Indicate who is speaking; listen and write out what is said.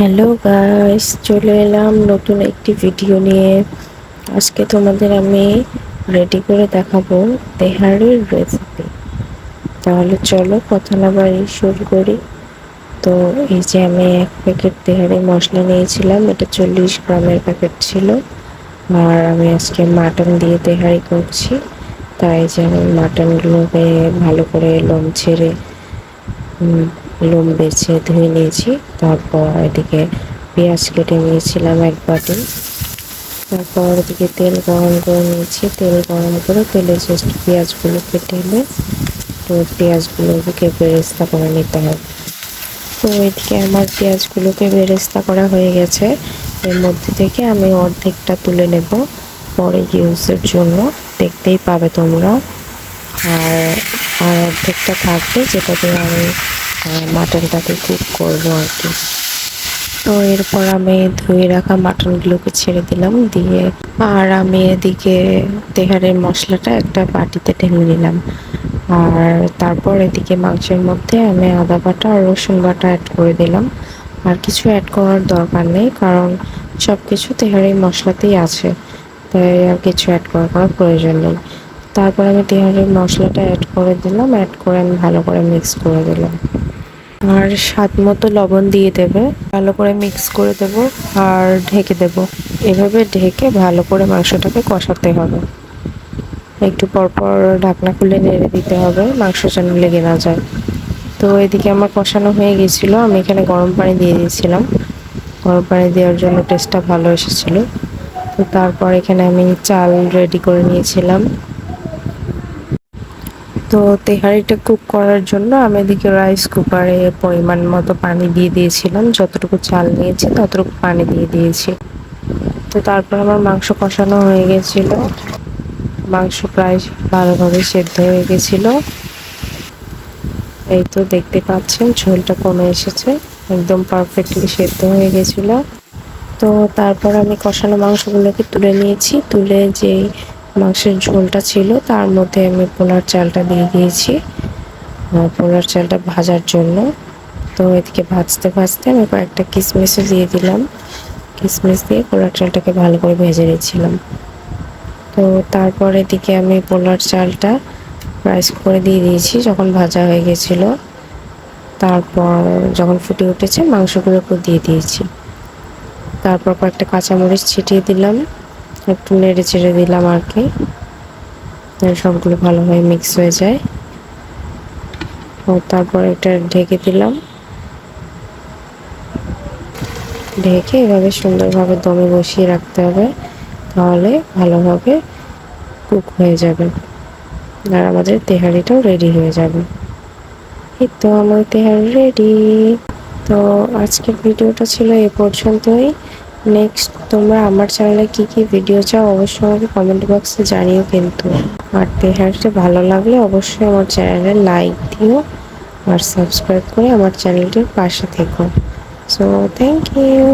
Speaker 1: Hello guys চলে এলাম নতুন একটি ভিডিও নিয়ে। আজকে তোমাদের আমি রেডি করে দেখাবো তেহারির রেসিপি তাহলে চলো কথা না বাড়ি শুরু করি। তো এই যে আমি এক প্যাকেট তেহারি মশলা নিয়েছিলাম, এটা চল্লিশ গ্রামের প্যাকেট ছিল। আর আমি আজকে মাটন দিয়ে তেহারি করছি। তাই যে আমি মাটনগুলোকে ভালো করে লোম ছেড়ে লোম বেছে ধুয়ে নিয়েছি, তারপর এদিকে পেঁয়াজ কেটে নিয়েছিলাম এক বাটি। তারপর এদিকে তেল গরম করে নিয়েছি, তেল গরম করে তেলে জাস্ট পেঁয়াজগুলো কেটে এলে তো পেঁয়াজগুলোকে বেরেস্তা করে নিতে হবে। তো এদিকে আমার পেঁয়াজগুলোকে বেরেস্তা করা হয়ে গেছে। এর মধ্যে থেকে আমি অর্ধেকটা তুলে নেব পরে ইউজের জন্য। দেখতেই পাবে তোমরা। আর আর অর্ধেকটা থাকবে যেটা দিয়ে আমি মাটনটাকে কুক করব আর কি। তো এরপর আমি ধুয়ে রাখা মাটনগুলোকে ছেড়ে দিলাম, দিয়ে আর আমি এদিকে তেহারের মশলাটা একটা বাটিতে ঢেলে নিলাম। আর তারপর এদিকে মাংসের মধ্যে আমি আদা বাটা আর রসুন বাটা অ্যাড করে দিলাম। আর কিছু অ্যাড করার দরকার নেই, কারণ সব কিছু তেহারি মশলাতেই আছে। তাই আর কিছু অ্যাড করার কোনো প্রয়োজন নেই। তারপর আমি তেহারির মশলাটা অ্যাড করে দিলাম অ্যাড করে আমি ভালো করে মিক্স করে দিলাম। আর স্বাদ মতো লবণ দিয়ে দেবে। ভালো করে মিক্স করে দেব আর ঢেকে দেব। এভাবে ঢেকে ভালো করে মাংসটাকে কষাতে হবে। একটু পরপর ঢাকনা খুলে নেড়ে দিতে হবে, মাংস যেন লেগে না যায়। তো এদিকে আমার কষানো হয়ে গেছিল, আমি এখানে গরম পানি দিয়ে দিয়েছিলাম। গরম পানি দেওয়ার জন্য টেস্টটা ভালো এসেছিল। তো তারপর এখানে আমি চাল রেডি করে নিয়েছিলাম। তো তেহারিটা কুক করার জন্য আমি এদিকে রাইস কুকারে পরিমাণ মতো পানি দিয়ে দিয়েছিলাম। যতটুকু চাল নিয়েছি ততটুকু পানি দিয়ে দিয়েছি। তো তারপর আমার মাংস কষানো হয়ে গেছিল। মাংস প্রায় ভালোভাবে সেদ্ধ হয়ে গেছিল। এই তো দেখতে পাচ্ছেন, ঝোলটা কমে এসেছে, একদম পারফেক্টলি সেদ্ধ হয়ে গেছিল। তো তারপর আমি কষানো মাংসগুলোকে তুলে নিয়েছি। তুলে যেই মাংসের ঝোলটা ছিল, তার মধ্যে আমি পোলার চালটা দিয়ে দিয়েছি। পোলার চালটা ভাজার জন্য। তো এদিকে ভাজতে ভাজতে আমি কয়েকটা কিশমিশও দিয়ে দিলাম। কিশমিশ দিয়ে পোলার চালটাকে ভালো করে ভেজে নিয়েছিলাম তো তারপর এদিকে আমি পোলার চালটা রাইস করে দিয়ে দিয়েছি, যখন ভাজা হয়ে গেছিল। তারপর যখন ফুটে উঠেছে মাংসগুলোকে দিয়ে দিয়েছি। তারপর কয়েকটা কাঁচামরিচ ছিটিয়ে দিলাম। একটু নেড়ে চেড়ে দিলাম আর কি। সবগুলো ভালোভাবে মিক্স হয়ে যায়। ও, তারপর এটা ঢেকে দিলাম। ঢেকে এভাবে সুন্দরভাবে দমে বসিয়ে রাখতে হবে। তাহলে ভালোভাবে কুক হয়ে যাবে। আর আমাদের তেহারিটাও রেডি হয়ে যাবে। এই তো আমার তেহারি রেডি তো আজকের ভিডিওটা ছিল এ পর্যন্তই। নেক্সট তোমরা আমার চ্যানেলে কি কি ভিডিও চাও অবশ্যই আমাকে কমেন্ট বক্সে জানিও কিন্তু। আর তেহারটি ভালো লাগলে অবশ্যই আমার চ্যানেলে লাইক দিও আর সাবস্ক্রাইব করে আমার চ্যানেলটির পাশে থেকো। So thank you